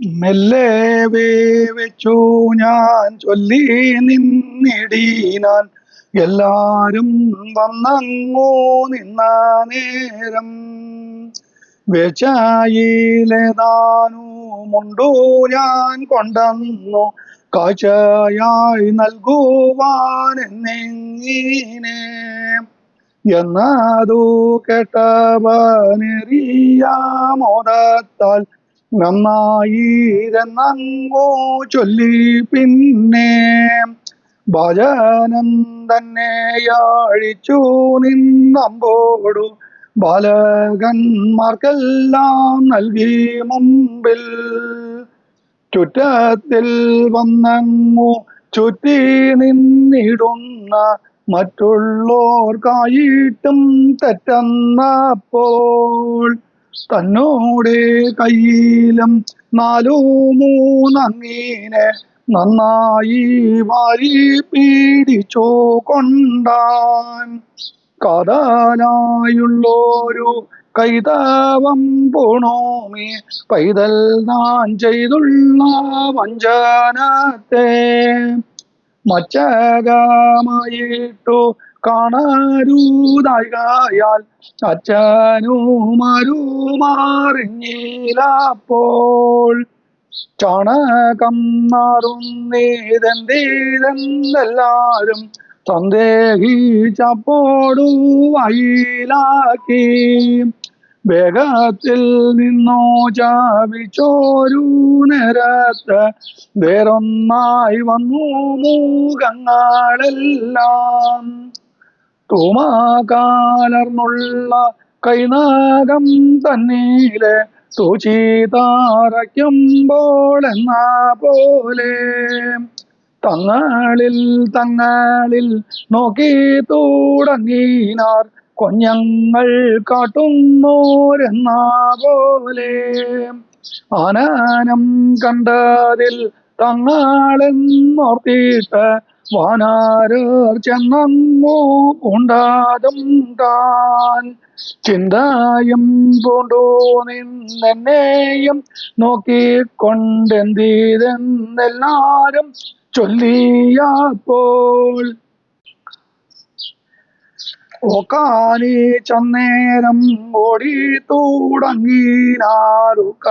മെല്ലെ വെച്ചു ഞാൻ ചൊല്ലി നിന്നിടീനാൻ എല്ലാരും വന്നങ്ങോ നിന്ന നേരം. വേച്ചായിലേതാനുമുണ്ടോ ഞാൻ കൊണ്ടന്നു. കാഴ്ചയായി നൽകുവാൻ എന്നെങ്ങനെ. എന്നതു കേട്ടവനെറിയ മോദത്താൽ നന്നായിരെന്നങ്ങോ ചൊല്ലി പിന്നെ ഭജനം തന്നെ അഴിച്ചു നിന്നമ്പോടു ബാലകന്മാർക്കെല്ലാം നൽകി മുമ്പിൽ. ചുറ്റത്തിൽ വന്നങ്ങു ചുറ്റി നിന്നിടുന്ന മറ്റുള്ളോർക്കായിട്ടും തെറ്റന്നപ്പോൾ തന്നോടെ കയ്യിലും നാലു മൂന്നങ്ങീനെ നന്നായി വാരി പീഡിച്ചോ കൊണ്ടാൻ. കാതലായുള്ളൊരു കൈതാവം പോണോമി പൈതൽ നാൻ ചെയ്തുള്ള വഞ്ചനത്തെ. മച്ചകമായിട്ടു കാണരുതായാൽ അച്ഛനുമാരുമാറിഞ്ഞിലപ്പോൾ ചാണകം മാറുന്നേതെന്തേതെന്തെല്ലാരും സന്ദേഹിച്ചപ്പോടു വയിലാക്കി വേഗത്തിൽ നിന്നോ ചാവിച്ചോരു നേരത്ത് വേറൊന്നായി വന്നു മൂകങ്ങളെല്ലാം. തൂമാകാലർന്നുള്ള കൈനാഗം തന്നീലെ സൂചിതാരയ്ക്കുമ്പോൾ എന്ന പോലെ. തങ്ങളിൽ തങ്ങളിൽ നോക്കി തൂടങ്ങീനാർ കൊഞ്ഞങ്ങൾ കാട്ടുന്നോരെന്ന പോലെ. ആനാനം കണ്ടതിൽ തങ്ങളെന്നോർത്തിട്ട് വാനാരർ കൊണ്ടാതും താൻ. ചിന്തായും പൂണ്ടു നിന്നെന്നെയും നോക്കിക്കൊണ്ടെന്തീതെന്നെല്ലാരും ചൊല്ലിയപ്പോൾ. ഓക്കാനി ചന്നേരം ഓടി തുടങ്ങിനാരുക്ക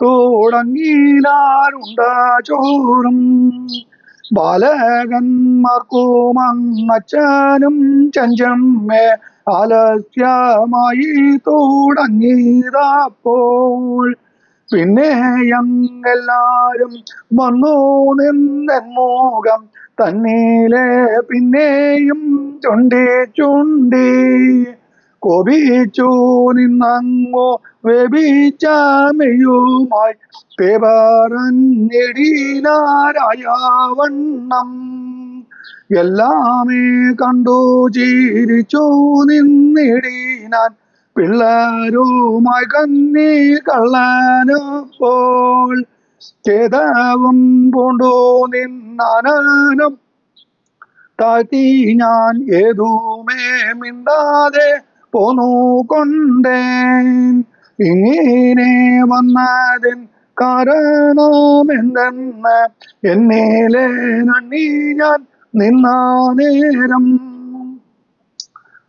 തുടങ്ങിനാരുണ്ട ചോറും? ബാലകന്മാർക്കും അങ്ങച്ചനും ചഞ്ചമ്മേ ആലസ്യമായി തുടങ്ങിയതപ്പോൾ പിന്നെ ഞങ്ങളെല്ലാരും വന്നു നിന്നെന്നോകം തന്നീലെ പിന്നെയും ചുണ്ടി ചുണ്ടി. കോപിച്ചു നിന്നങ്ങോ വേപിച്ചമയുമായി പേപറന്നിടീനാരായ വണ്ണം എല്ലാമേ കണ്ടു ചിരിച്ചു നിന്നിടീനാൻ. പിള്ളേരുമായി കന്നി കള്ളനപ്പോൾ ചേതവും കൊണ്ടു നിന്നാനും താഴ്ത്തി ഞാൻ ഏതുമേ മിണ്ടാതെ പോന്നു കൊണ്ടേൻ ഇങ്ങനെ വന്നതിൻ കാരണമെന്തെന്ന് എന്നേലെ നന്ദി ഞാൻ നിന്നാ നേരം.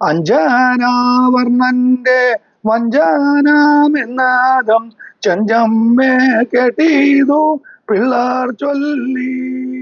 അഞ്ജനാവർണന്റെ വഞ്ചനമെന്നാദം ചഞ്ചമ്മേ കേട്ടീതു പിള്ളേർ ചൊല്ലി.